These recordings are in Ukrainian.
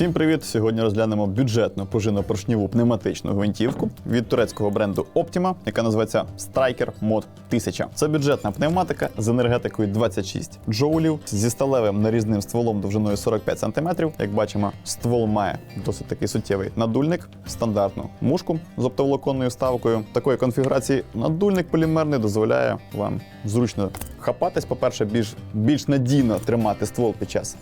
Всім привіт! Сьогодні розглянемо бюджетну пружинно-поршніву пневматичну гвинтівку від турецького бренду Optima, яка називається Striker Mod 1000. Це бюджетна пневматика з енергетикою 26 джоулів зі сталевим нарізним стволом довжиною 45 см. Як бачимо, ствол має досить такий суттєвий надульник, стандартну мушку з оптоволоконною вставкою. Такої конфігурації надульник полімерний дозволяє вам зручно хапатись. По-перше, більш, більш надійно тримати ствол під час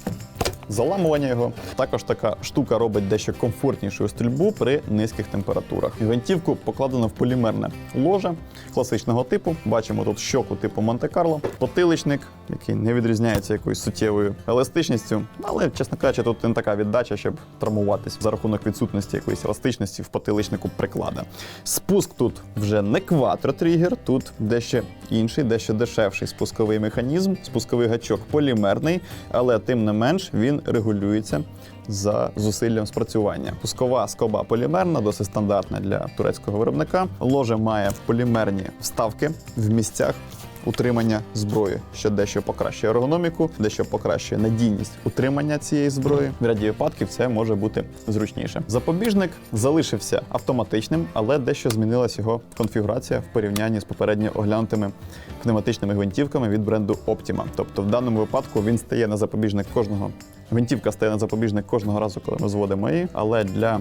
заламування його. Також така штука робить дещо комфортнішу стрільбу при низьких температурах. Гвинтівку покладено в полімерне ложе класичного типу. Бачимо тут щоку типу Монте-Карло, потиличник, який не відрізняється якоюсь суттєвою еластичністю. Але, чесно кажучи, тут не така віддача, щоб травмуватись за рахунок відсутності якоїсь еластичності в потиличнику приклада. Спуск тут вже не квадротригер, тут дещо інший, дещо дешевший спусковий механізм. Спусковий гачок полімерний, але тим не менш він регулюється за зусиллям спрацювання. Пускова скоба полімерна, досить стандартна для турецького виробника. Ложе має полімерні вставки в місцях. Утримання зброї, що дещо покращує ергономіку, дещо покращує надійність утримання цієї зброї. В ряді випадків це може бути зручніше. Запобіжник залишився автоматичним, але дещо змінилась його конфігурація в порівнянні з попередньо оглянутими пневматичними гвинтівками від бренду Optima. Тобто, в даному випадку він стає на запобіжник кожного. Гвинтівка стає на запобіжник кожного разу, коли ми зводимо її, але для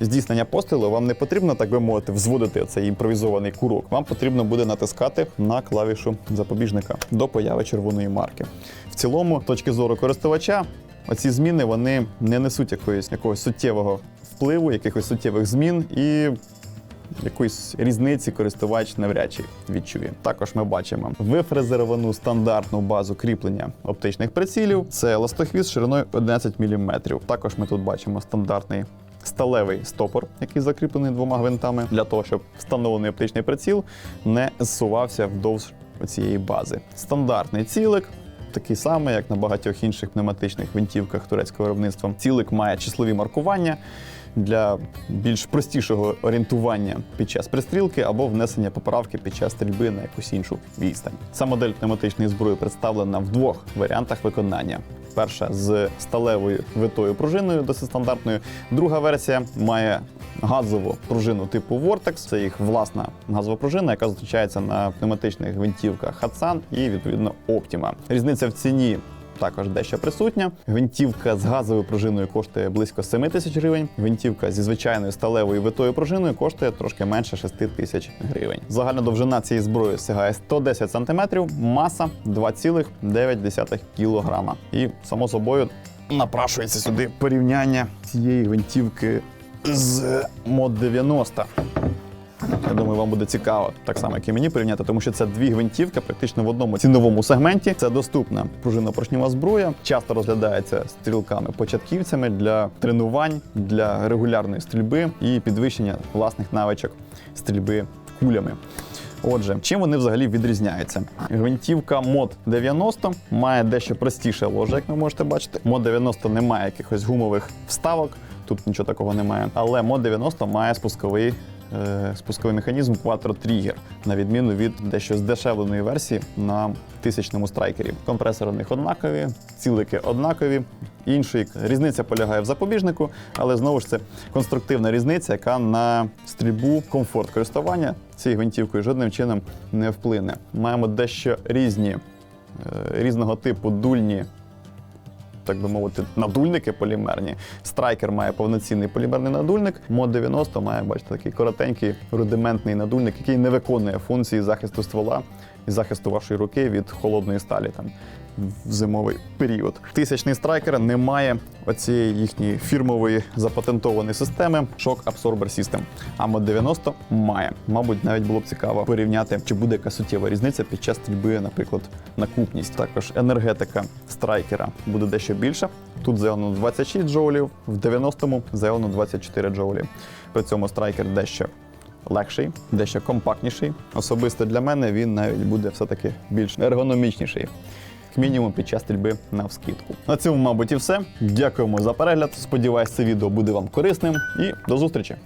здійснення пострілу вам не потрібно, так би мовити, взводити цей імпровізований курок. Вам потрібно буде натискати на клавішу запобіжника до появи червоної марки. В цілому, з точки зору користувача, оці зміни вони не несуть якоїсь якогось суттєвого впливу, якихось суттєвих змін і. Якоїсь різниці користувач навряд чи відчує. Також ми бачимо вифрезеровану стандартну базу кріплення оптичних прицілів. Це ластохвіст шириною 11 мм. Також ми тут бачимо стандартний сталевий стопор, який закріплений двома гвинтами, для того, щоб встановлений оптичний приціл не зсувався вдовж цієї бази. Стандартний цілик. Такий самий, як на багатьох інших пневматичних гвинтівках турецького виробництва. Цілик має числові маркування для більш простішого орієнтування під час пристрілки або внесення поправки під час стрільби на якусь іншу відстань. Ця модель пневматичної зброї представлена в двох варіантах виконання. Перша з сталевою витою пружиною, досить стандартною. Друга версія має газову пружину типу Vortex. Це їх власна газова пружина, яка зустрічається на пневматичних гвинтівках Hatsan і відповідно Optima. Різниця в ціні також дещо присутня. Гвинтівка з газовою пружиною коштує близько 7 тисяч гривень. Гвинтівка зі звичайною сталевою витою пружиною коштує трошки менше 6 тисяч гривень. Загальна довжина цієї зброї сягає 110 см, маса 2,9 кг. І само собою напрашується сюди порівняння цієї гвинтівки з мод 90. Я думаю, вам буде цікаво, так само, як і мені порівняти, тому що це дві гвинтівки практично в одному ціновому сегменті. Це доступна пружинно-поршнева зброя, часто розглядається стрілками-початківцями для тренувань, для регулярної стрільби і підвищення власних навичок стрільби кулями. Отже, чим вони взагалі відрізняються? Гвинтівка мод 90 має дещо простіше ложе, як ви можете бачити. Мод 90 не має якихось гумових вставок, тут нічого такого немає. Але мод 90 має спусковий спусковий механізм Quattro Trigger, на відміну від дещо здешевленої версії на тисячному страйкері. Компресори у них однакові, цілики однакові. Інший різниця полягає в запобіжнику, але знову ж це конструктивна різниця, яка на стрільбу, комфорт користування цією гвинтівкою жодним чином не вплине. Маємо дещо різні е, різного типу дульні так би мовити, надульники полімерні. Страйкер має повноцінний полімерний надульник. Мод 90 має, бачите, такий коротенький рудиментний надульник, який не виконує функції захисту ствола і захисту вашої руки від холодної сталі там в зимовий період. Тисячний страйкер не має оцієї їхньої фірмової запатентованої системи Shock Absorber System. А мод 90 має. Мабуть, навіть було б цікаво порівняти, чи буде яка суттєва різниця під час стрільби, наприклад, на купність. Також енергетика страйкера буде дещо більша. Тут заявлено 26 джоулів, в 90-му заявлено 24 джоулі. При цьому страйкер дещо легший, дещо компактніший. Особисто для мене він навіть буде все-таки більш ергономічніший. Мінімум під час стрільби на вскидку. На цьому, мабуть, і все. Дякуємо за перегляд. Сподіваюсь, це відео буде вам корисним і до зустрічі!